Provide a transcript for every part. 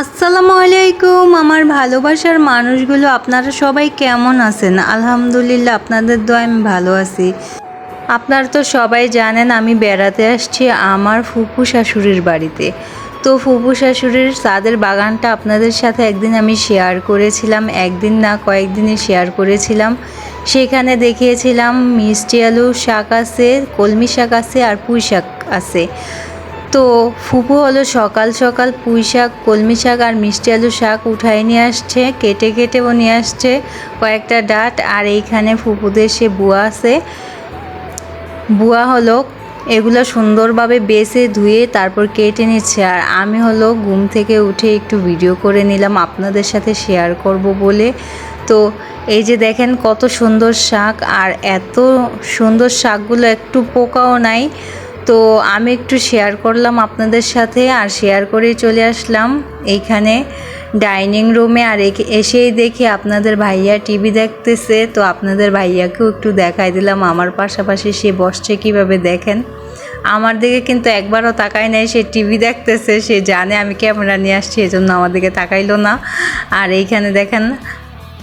আসসালামু আলাইকুম। আমার ভালোবাসার মানুষগুলো, আপনারা সবাই কেমন আছেন? আলহামদুলিল্লাহ, আপনাদের দোয়া আমি ভালো আছি। আপনারা তো সবাই জানেন, আমি বেড়াতে আসছি আমার ফুপু শাশুড়ির বাড়িতে। তো ফুপু শাশুড়ির চাঁদের বাগানটা আপনাদের সাথে একদিন আমি শেয়ার করেছিলাম, একদিন না কয়েকদিনই শেয়ার করেছিলাম। সেখানে দেখিয়েছিলাম মিষ্টি আলু শাক আছে, কলমি শাক আছে আর পুঁই শাক আছে। তো ফুপু হলো সকাল সকাল পুঁই শাক, কলমি শাক আর মিষ্টি আলু শাক উঠায় নিয়ে আসছে, কেটে কেটেও নিয়ে আসছে কয়েকটা ডাট আর এইখানে ফুপুদের সে বুয়া আছে। বুয়া হলো এগুলো সুন্দরভাবে বেছে ধুয়ে তারপর কেটে নিচ্ছে আর আমি হলো ঘুম থেকে উঠে একটু ভিডিও করে নিলাম, আপনাদের সাথে শেয়ার করব বলে। তো এই যে দেখেন কত সুন্দর শাক আর এত সুন্দর শাকগুলো একটু পোকাও নাই। তো আমি একটু শেয়ার করলাম আপনাদের সাথে আর শেয়ার করেই চলে আসলাম। এইখানে ডাইনিং রুমে আর এসেই দেখি আপনাদের ভাইয়া টিভি দেখতেছে। তো আপনাদের ভাইয়াকেও একটু দেখাই দিলাম। আমার পাশাপাশি সে বসছে কীভাবে দেখেন। আমার দিকে কিন্তু একবারও তাকায় নাই, সে টিভি দেখতেছে, সে জানে আমি ক্যামেরা নিয়ে আসছি, এজন্য আমার দিকে তাকাইলো না। আর এইখানে দেখেন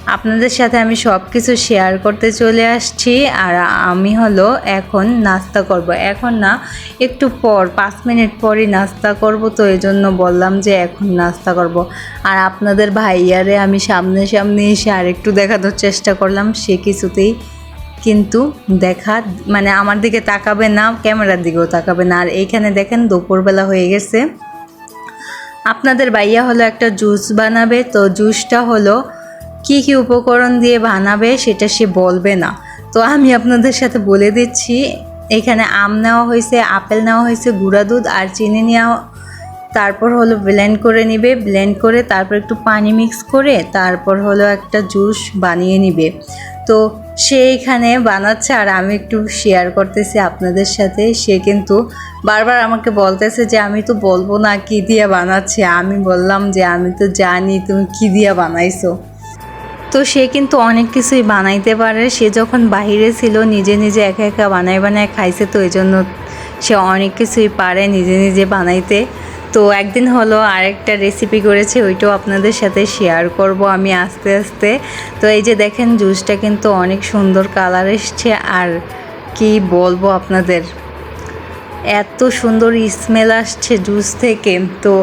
আপনাদের সাথে আমি সব কিছু শেয়ার করতে চলে আসছি আর আমি হলো এখন নাস্তা করব। এখন না, একটু পর, পাঁচ মিনিট পরই নাস্তা করব, তো এই জন্য বললাম যে এখন নাস্তা করব। আর আপনাদের ভাইয়ারে আমি সামনে সামনে এসে আর একটু দেখানোর চেষ্টা করলাম, সে কিছুতেই কিন্তু দেখা মানে আমার দিকে তাকাবে না, ক্যামেরার দিকেও তাকাবে না। আর এইখানে দেখেন দুপুরবেলা হয়ে গেছে। আপনাদের ভাইয়া হলো একটা জুস বানাবে, তো জুসটা হলো কি কি উপকরণ দিয়ে বানাবে সেটা সে বলবে না। তো আমি আপনাদের সাথে বলে দিচ্ছি, এখানে আম নেওয়া হয়েছে, আপেল নেওয়া হয়েছে, গুঁড়া দুধ আর চিনি নেওয়া, তারপর হলো ব্লেন্ড করে নিবে ব্লেন্ড করে তারপর একটু পানি মিক্স করে তারপর হলো একটা জুস বানিয়ে নিবে। তো সে এখানে বানাচ্ছে আর আমি একটু শেয়ার করতেছি আপনাদের সাথে। সে কিন্তু বারবার আমাকে বলতেছে যে, আমি তো বলব না কি দিয়ে বানাচ্ছে। আমি বললাম যে, আমি তো জানি তুমি কি দিয়ে বানাইছো। তো সে কিন্তু অনেক কিছুই বানাইতে পারে। সে যখন বাইরে ছিল, নিজে নিজে একা একা বানায় বানায় খাইছে, তো এই জন্য সে অনেক কিছুই পারে নিজে নিজে বানাইতে। তো একদিন হলো আরেকটা রেসিপি করেছে, ওইটাও আপনাদের সাথে শেয়ার করব আমি আস্তে আস্তে। তো এই যে দেখেন জুসটা কিন্তু অনেক সুন্দর কালার এসছে, আর কি বলব আপনাদের? এত সুন্দর স্মেল আসছে জুস থেকে। তো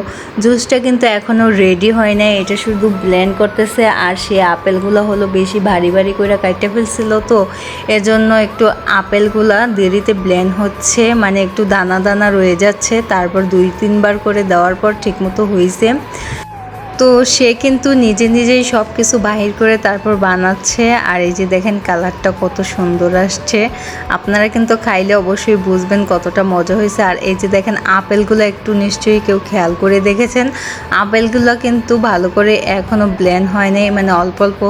জুসটা কিন্তু এখনও রেডি হয় নাই, এটা শুধু ব্ল্যান্ড করতেছে আর সে আপেলগুলো হলো বেশি ভারী ভারী করে কাটতে ফেলছিল তো। এজন্য একটু আপেলগুলা দেরিতে ব্ল্যান্ড হচ্ছে মানে একটু দানা দানা রয়ে যাচ্ছে, তারপর দুই তিনবার করে দেওয়ার পর ঠিকমতো হয়েছে তো সে কিন্তু নিজে নিজেই সব কিছু বাহির করে তারপর বানাচ্ছে। আর এই যে দেখেন কালারটা কত সুন্দর আসছে। আপনারা কিন্তু খাইলে অবশ্যই বুঝবেন কতটা মজা হয়েছে। আর এই যে দেখেন আপেলগুলো একটু নিশ্চয়ই কেউ খেয়াল করে দেখেছেন। আপেলগুলো কিন্তু ভালো করে এখনও ব্লেন্ড হয় নাই মানে অল্প অল্প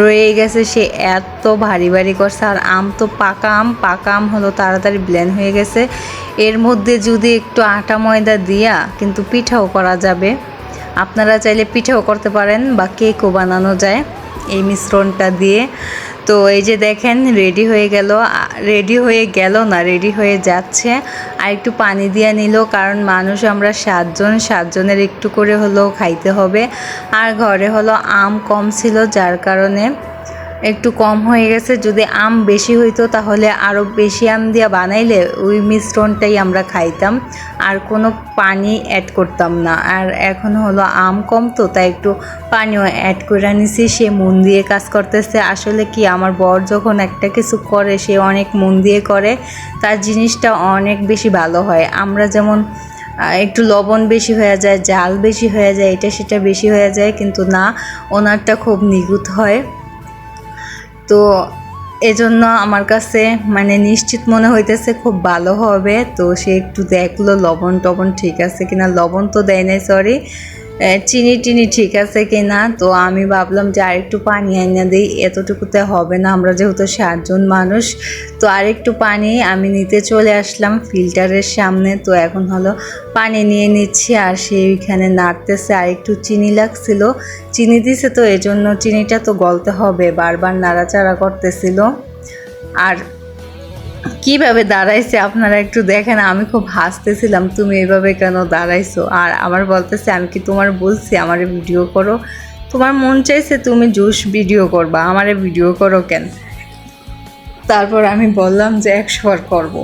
রয়ে গেছে। সে এত ভারী ভারী করছে, আর আম তো পাকা আম পাকা আম হলো তাড়াতাড়ি ব্লেন্ড হয়ে গেছে। এর মধ্যে যদি একটু আটা ময়দা দিয়া কিন্তু পিঠাও করা যাবে। আপনারা চাইলে পিঠেও করতে পারেন বা কেকও বানানো যায় এই মিশ্রণটা দিয়ে। তো এই যে দেখেন, রেডি হয়ে গেল। রেডি হয়ে গেল না, রেডি হয়ে যাচ্ছে। আর একটু পানি দিয়ে নিল, কারণ মানুষ আমরা সাতজন, সাতজনের একটু করে হলেও খাইতে হবে। আর ঘরে হলো আম কম ছিল, যার কারণে একটু কম হয়ে গেছে। যদি আম বেশি হইতো তাহলে আরও বেশি আম দিয়ে বানাইলে ওই মিশ্রণটাই আমরা খাইতাম। আর কোনো পানি অ্যাড করতাম না। আর এখন হলো আম কম তো, তাই একটু পানিও অ্যাড করে নিছি সে মন দিয়ে কাজ করতেছে। আসলে কি আমার বর যখন একটা কিছু করে, সে অনেক মন দিয়ে করে। তার জিনিসটা অনেক বেশি ভালো হয়। আমরা যেমন একটু লবণ বেশি হয়ে যায়, জাল বেশি হয়ে যায়, এটা সেটা বেশি হয়ে যায়, কিন্তু না, ওনারটা খুব নিখুঁত হয়। তো এজন্য আমার কাছে মানে নিশ্চিত মনে হইতেছে খুব ভালো হবে। তো সে একটু দেখল লবণ টবণ ঠিক আছে কিনা? লবণ তো দেয় নাই সরি চিনি টিনি ঠিক আছে কিনা? তো আমি ভাবলাম যে আরেকটু পানি এনে দিই। এতটুকুতে হবে না, আমরা যেহেতু সাতজন মানুষ, তো আরেকটু পানি আমি নিতে চলে আসলাম ফিল্টারের সামনে। তো এখন হলো পানি নিয়ে নিচ্ছি আর সেইখানে নাড়তেছে। আর একটু চিনি লাগছিল। চিনি দিছে তো, এজন্য চিনিটা তো গলতে হবে, বারবার নাড়াচাড়া করতেছিল। আর কীভাবে দাঁড়াইছে? আপনারা একটু দেখেন, আমি খুব হাসতেছিলাম, তুমি এভাবে কেন দাঁড়াইছো? আর আমার বলতেছে, আমি কি তোমার বলছি? আমার ভিডিও করো। তোমার মন চাইছে তুমি জুস ভিডিও করবা, আমারে ভিডিও করো কেন? তারপর আমি বললাম যে, একশো বার করব।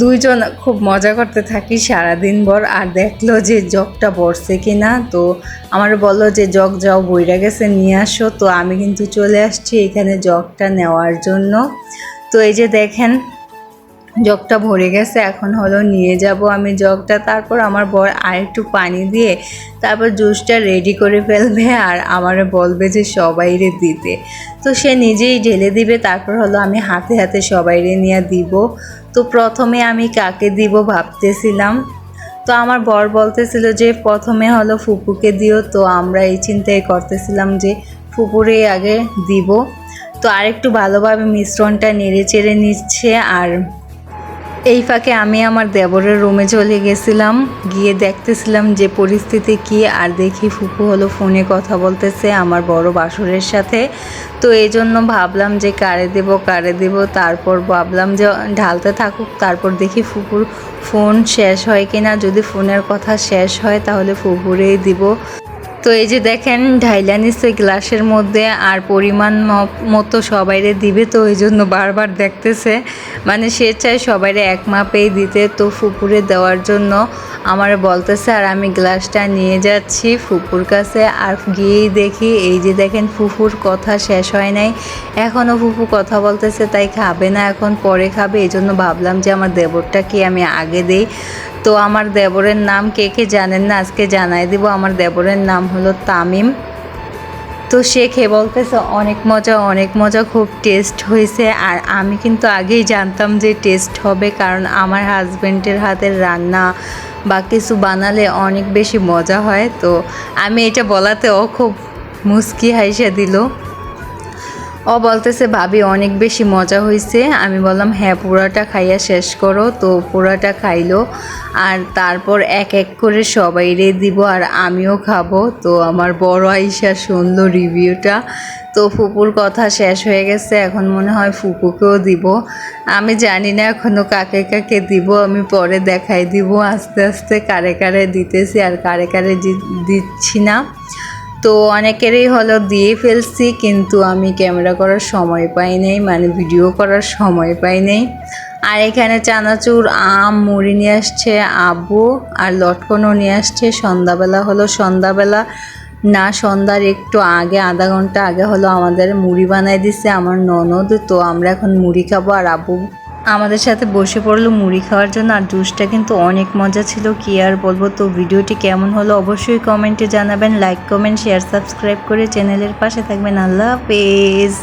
দুইজন খুব মজা করতে থাকি সারাদিন ভর, আর দেখল যে জগটা বসছে কি না তো আমার বলল যে, জগ যাও, বইরা গেছে, নিয়ে আসো। তো আমি কিন্তু চলে আসছি এখানে জগটা নেওয়ার জন্য। তো এই যে দেখেন, জগটা ভরে গেছে, এখন হলো নিয়ে যাব আমি জগটা। তারপর আমার বর আর একটু পানি দিয়ে তারপর জুসটা রেডি করে ফেলবে আর আমার বলবে যে সবাইরে দিতে। তো সে নিজেই ঢেলে দিবে, তারপর হলো আমি হাতে হাতে সবাইরে নিয়ে দিব। তো প্রথমে আমি কাকে দিব ভাবতেছিলাম। তো আমার বর বলতেছিল যে প্রথমে হলো ফুপুকে দিও। তো আমরা এই চিন্তাই করতেছিলাম যে ফুপুরে আগে দিব। তো আরেকটু ভালোভাবে মিশ্রণটা নেড়ে চেড়ে নিচ্ছে আর এই ফাঁকে আমি আমার দেবরের রুমে চলে গেছিলাম, গিয়ে দেখতেছিলাম যে পরিস্থিতি কি আর দেখি ফুপু হলো ফোনে কথা বলতেছে আমার বড় বাসুরের সাথে। তো এই জন্য ভাবলাম যে কারে দেব কারে দেব, তারপর ভাবলাম যে ঢালতে থাকুক, তারপর দেখি ফুপুর ফোন শেষ হয় কিনা। যদি ফোনের কথা শেষ হয় তাহলে ফুপুরেই দিব। তো এই যে দেখেন ঢাইলা নিচ্ছে গ্লাসের মধ্যে আর পরিমাণ মতো সবাইরে দিবে, তো ওই জন্য বারবার দেখতেছে। মানে সে চায় সবাইরে এক মাপেই দিতে, তো ফুপুরে দেওয়ার জন্য আমার বলতেছে, আর আমি গ্লাসটা নিয়ে যাচ্ছি ফুফুর কাছে, আর গিয়েই দেখি এই যে দেখেন ফুফুর কথা শেষ হয় নাই। এখনও ফুফু কথা বলতেছে, তাই খাবে না, এখন পরে খাবে। এই জন্য ভাবলাম যে আমার দেবরটা কি আমি আগে দেই? তো আমার দেবরের নাম কে কে জানেন না, আজকে জানাই দিব। আমার দেবরের নাম হলো তামিম। তো সে খেয়ে বলতেছে, অনেক মজা অনেক মজা, খুব টেস্ট হয়েছে। আর আমি কিন্তু আগেই জানতাম যে টেস্ট হবে, কারণ আমার হাজব্যান্ডের হাতের রান্না বা কিছু বানালে অনেক বেশি মজা হয়। তো আমি এটা বলাতে ও খুব মুস্কি হাইসা দিল। ও বলতেছে, ভাবি, অনেক বেশি মজা হয়েছে আমি বললাম হ্যাঁ পুরাটা খাইয়া শেষ করো। তো পুরাটা খাইলো, আর তারপর এক এক করে সবাই রে দিব আর আমিও খাব। তো আমার বড় আইসা শুনলো রিভিউটা। তো ফুপুর কথা শেষ হয়ে গেছে, এখন মনে হয় ফুপুকেও দিব। আমি জানি না এখনও কাকে কাকে দিব, আমি পরে দেখাই দিব। আস্তে আস্তে কারে কারে দিতেছি আর কারে কারে দিচ্ছি না। তো অনেকেরই হলো দিয়ে ফেলছি, কিন্তু আমি ক্যামেরা করার সময় পাই নাই মানে ভিডিও করার সময় পাই নাই। আর এখানে চানাচুর আম, মুড়ি নিয়ে আসছে আবু আর লটকনও নিয়ে আসছে। সন্ধ্যাবেলা হলো সন্ধ্যাবেলা, না সন্ধ্যার একটু আগে, আধা ঘণ্টা আগে হলো আমাদের মুড়ি বানাই দিছে আমার ননদ, তো আমরা এখন মুড়ি খাব আর আব্বু আমাদের সাথে বসে পড়ল মুড়ি খাওয়ার জন্য, আর জুসটা কিন্তু অনেক মজা ছিল। কি আর বলব, তো ভিডিওটি কেমন হলো অবশ্যই কমেন্টে জানাবেন। লাইক কমেন্ট শেয়ার সাবস্ক্রাইব করে চ্যানেলের পাশে থাকবেন। আল্লাহ হাফেজ।